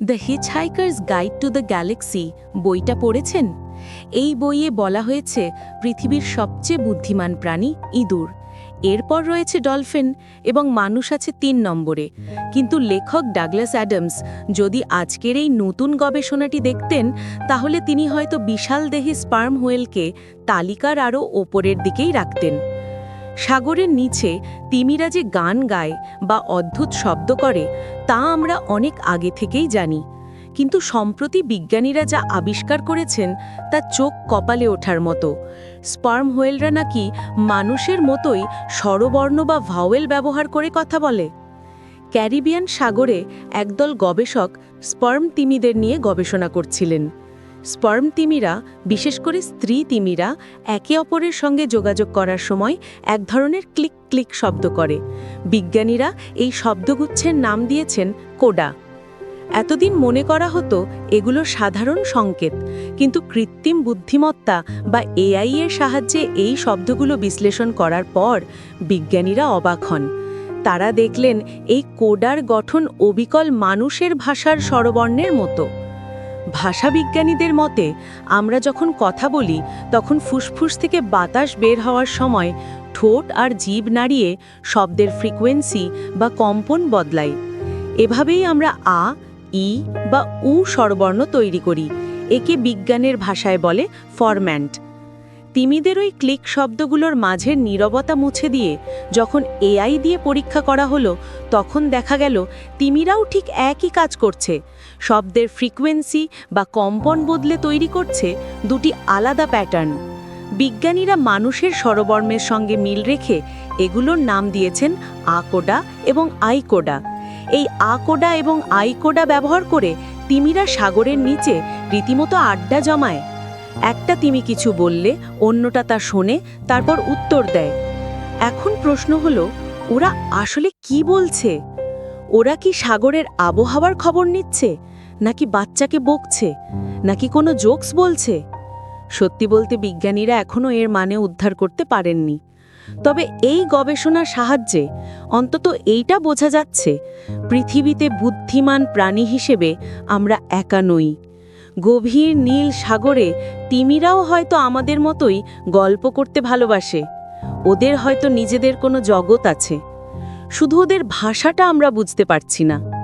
The Hitchhiker's Guide to the Galaxy বইটা পড়েছেন? এই বইয়ে বলা হয়েছে, পৃথিবীর সবচেয়ে বুদ্ধিমান প্রাণী ইঁদুর। এরপর রয়েছে ডলফিন এবং মানুষ আছে তিন নম্বরে। কিন্তু লেখক ডাগলাস অ্যাডামস যদি আজকের এই নতুন গবেষণাটি দেখতেন, তাহলে তিনি হয়তো বিশাল দেহি স্পার্ম হোয়েলকে তালিকার আরও ওপরের দিকেই রাখতেন। সাগরের নিচে তিমিরা যে গান গায় বা অদ্ভুত শব্দ করে, তা আমরা অনেক আগে থেকেই জানি। কিন্তু সম্প্রতি বিজ্ঞানীরা যা আবিষ্কার করেছেন, তা চোখ কপালে ওঠার মতো। স্পার্ম হোয়েলরা নাকি মানুষের মতোই স্বরবর্ণ বা ভাওয়েল ব্যবহার করে কথা বলে। ক্যারিবিয়ান সাগরে একদল গবেষক স্পার্ম তিমিদের নিয়ে গবেষণা করছিলেন। স্পার্ম তিমিরা, বিশেষ করে স্ত্রী তিমিরা, একে অপরের সঙ্গে যোগাযোগ করার সময় এক ধরনের ক্লিক ক্লিক শব্দ করে। বিজ্ঞানীরা এই শব্দগুচ্ছের নাম দিয়েছেন কোডা। এতদিন মনে করা হতো এগুলো সাধারণ সংকেত, কিন্তু কৃত্রিম বুদ্ধিমত্তা বা এআই এর সাহায্যে এই শব্দগুলো বিশ্লেষণ করার পর বিজ্ঞানীরা অবাক হন। তারা দেখলেন এই কোডার গঠন অবিকল মানুষের ভাষার স্বরবর্ণের মতো। ভাষাবিজ্ঞানীদের মতে, আমরা যখন কথা বলি, তখন ফুসফুস থেকে বাতাস বের হওয়ার সময় ঠোঁট আর জীব নাড়িয়ে শব্দের ফ্রিকোয়েন্সি বা কম্পন বদলাই এভাবেই আমরা আ, ই বা উ স্বরবর্ণ তৈরি করি। একে বিজ্ঞানের ভাষায় বলে ফরম্যান্ট। তিমিদের ওই ক্লিক শব্দগুলোর মাঝের নীরবতা মুছে দিয়ে যখন এআই দিয়ে পরীক্ষা করা হলো, তখন দেখা গেল তিমিরাও ঠিক একই কাজ করছে। শব্দের ফ্রিকোয়েন্সি বা কম্পন বদলে তৈরি করছে দুটি আলাদা প্যাটার্ন। বিজ্ঞানীরা মানুষের স্বরবর্মের সঙ্গে মিল রেখে এগুলোর নাম দিয়েছেন আকোডা এবং আইকোডা। এই আকোডা এবং আইকোডা ব্যবহার করে তিমিরা সাগরের নিচে রীতিমতো আড্ডা জমায়। একটা তিমি কিছু বললে, অন্যটা তা শোনে, তারপর উত্তর দেয়। এখন প্রশ্ন হলো, ওরা আসলে কি বলছে? ওরা কি সাগরের আবহাওয়ার খবর নিচ্ছে? নাকি বাচ্চাকে বকছে? নাকি কোনো জোকস বলছে? সত্যি বলতে বিজ্ঞানীরা এখনও এর মানে উদ্ধার করতে পারেননি। তবে এই গবেষণার সাহায্যে অন্তত এইটা বোঝা যাচ্ছে, পৃথিবীতে বুদ্ধিমান প্রাণী হিসেবে আমরা একা নই। গভীর নীল সাগরে তিমিরাও হয়তো আমাদের মতোই গল্প করতে ভালোবাসে। ওদের হয়তো নিজেদের কোনো জগৎ আছে। শুধু ওদের ভাষাটা আমরা বুঝতে পারছি না।